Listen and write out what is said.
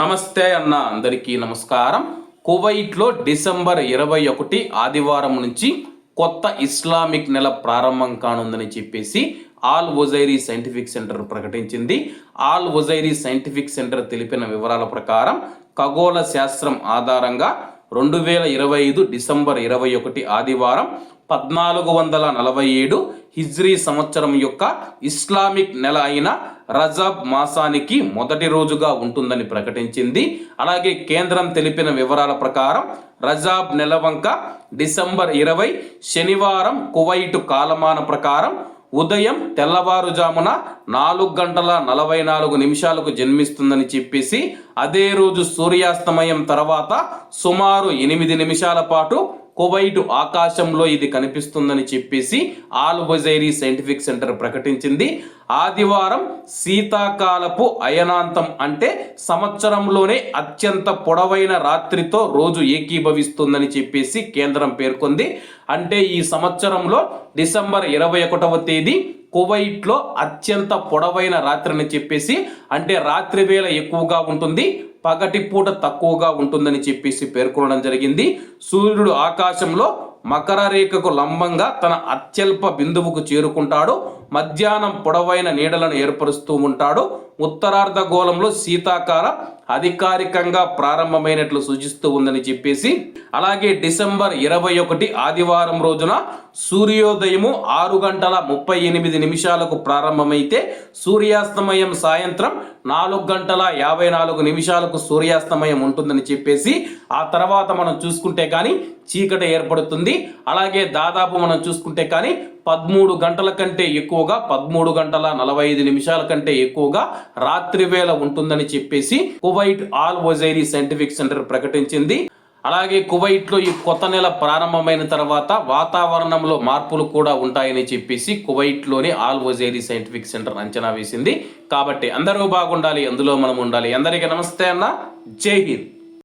నమస్తే అన్న అందరికీ నమస్కారం. కువైట్లో డిసెంబర్ ఇరవై ఒకటి ఆదివారం నుంచి కొత్త ఇస్లామిక్ నెల ప్రారంభం కానుందని చెప్పేసి ఆల్ ఒజైరీ సైంటిఫిక్ సెంటర్ ప్రకటించింది. ఆల్ ఒజైరీ సైంటిఫిక్ సెంటర్ తెలిపిన వివరాల ప్రకారం ఖగోళ శాస్త్రం ఆధారంగా రెండు వేల ఇరవై ఐదు డిసెంబర్ ఇరవై ఒకటి ఆదివారం పద్నాలుగు వందల నలభై ఏడు హిజ్రీ సంవత్సరం యొక్క ఇస్లామిక్ నెల అయిన రజాబ్ మాసానికి మొదటి రోజుగా ఉంటుందని ప్రకటించింది. అలాగే కేంద్రం తెలిపిన వివరాల ప్రకారం రజాబ్ నెలవంక డిసెంబర్ ఇరవై శనివారం కువైటు కాలమాన ప్రకారం ఉదయం తెల్లవారుజామున నాలుగు గంటల నలభై నాలుగు నిమిషాలకు జన్మిస్తుందని చెప్పేసి అదే రోజు సూర్యాస్తమయం తర్వాత సుమారు ఎనిమిది నిమిషాల పాటు కువైట్ ఆకాశంలో ఇది కనిపిస్తుందని చెప్పేసి ఆల్ వజైరీ సైంటిఫిక్ సెంటర్ ప్రకటించింది. ఆదివారం శీతాకాలపు అయనాంతం అంటే సంవత్సరంలోనే అత్యంత పొడవైన రాత్రితో రోజు ఏకీభవిస్తుందని చెప్పేసి కేంద్రం పేర్కొంది. అంటే ఈ సంవత్సరంలో డిసెంబర్ ఇరవై ఒకటవ తేదీ కువైట్లో అత్యంత పొడవైన రాత్రిని చెప్పేసి అంటే రాత్రి వేళ ఎక్కువగా ఉంటుంది పగటి పూట తక్కువగా ఉంటుందని చెప్పేసి పేర్కొనడం జరిగింది. సూర్యుడు ఆకాశంలో మకర రేఖకు లంబంగా తన అత్యల్ప బిందువుకు చేరుకుంటాడు. మధ్యాహ్నం పొడవైన నీడలను ఏర్పరుస్తూ ఉంటాడు. ఉత్తరార్ధగోళంలో శీతాకాల అధికారికంగా ప్రారంభమైనట్లు సూచిస్తూ ఉందని చెప్పేసి అలాగే డిసెంబర్ ఇరవై ఒకటి ఆదివారం రోజున సూర్యోదయము ఆరు గంటల ముప్పై ఎనిమిది నిమిషాలకు ప్రారంభమైతే సూర్యాస్తమయం సాయంత్రం నాలుగు గంటల యాభై నాలుగు నిమిషాలకు సూర్యాస్తమయం ఉంటుందని చెప్పేసి ఆ తర్వాత మనం చూసుకుంటే కానీ చీకటి ఏర్పడుతుంది. అలాగే దాదాపు మనం చూసుకుంటే కానీ పదమూడు గంటల కంటే ఎక్కువగా పదమూడు గంటల నలభై ఐదు నిమిషాల కంటే ఎక్కువగా రాత్రి వేళ ఉంటుందని చెప్పేసి Kuwait Al Ojairi scientific centre ప్రకటించింది. అలాగే కువైట్లో ఈ కొత్త నెల ప్రారంభమైన తర్వాత వాతావరణంలో మార్పులు కూడా ఉంటాయని చెప్పేసి కువైట్లోని ఆల్ వజైరీ సైంటిఫిక్ సెంటర్ అంచనా వేసింది. కాబట్టి అందరూ బాగుండాలి అందులో మనం ఉండాలి. అందరికీ నమస్తే అన్న. జై హింద్.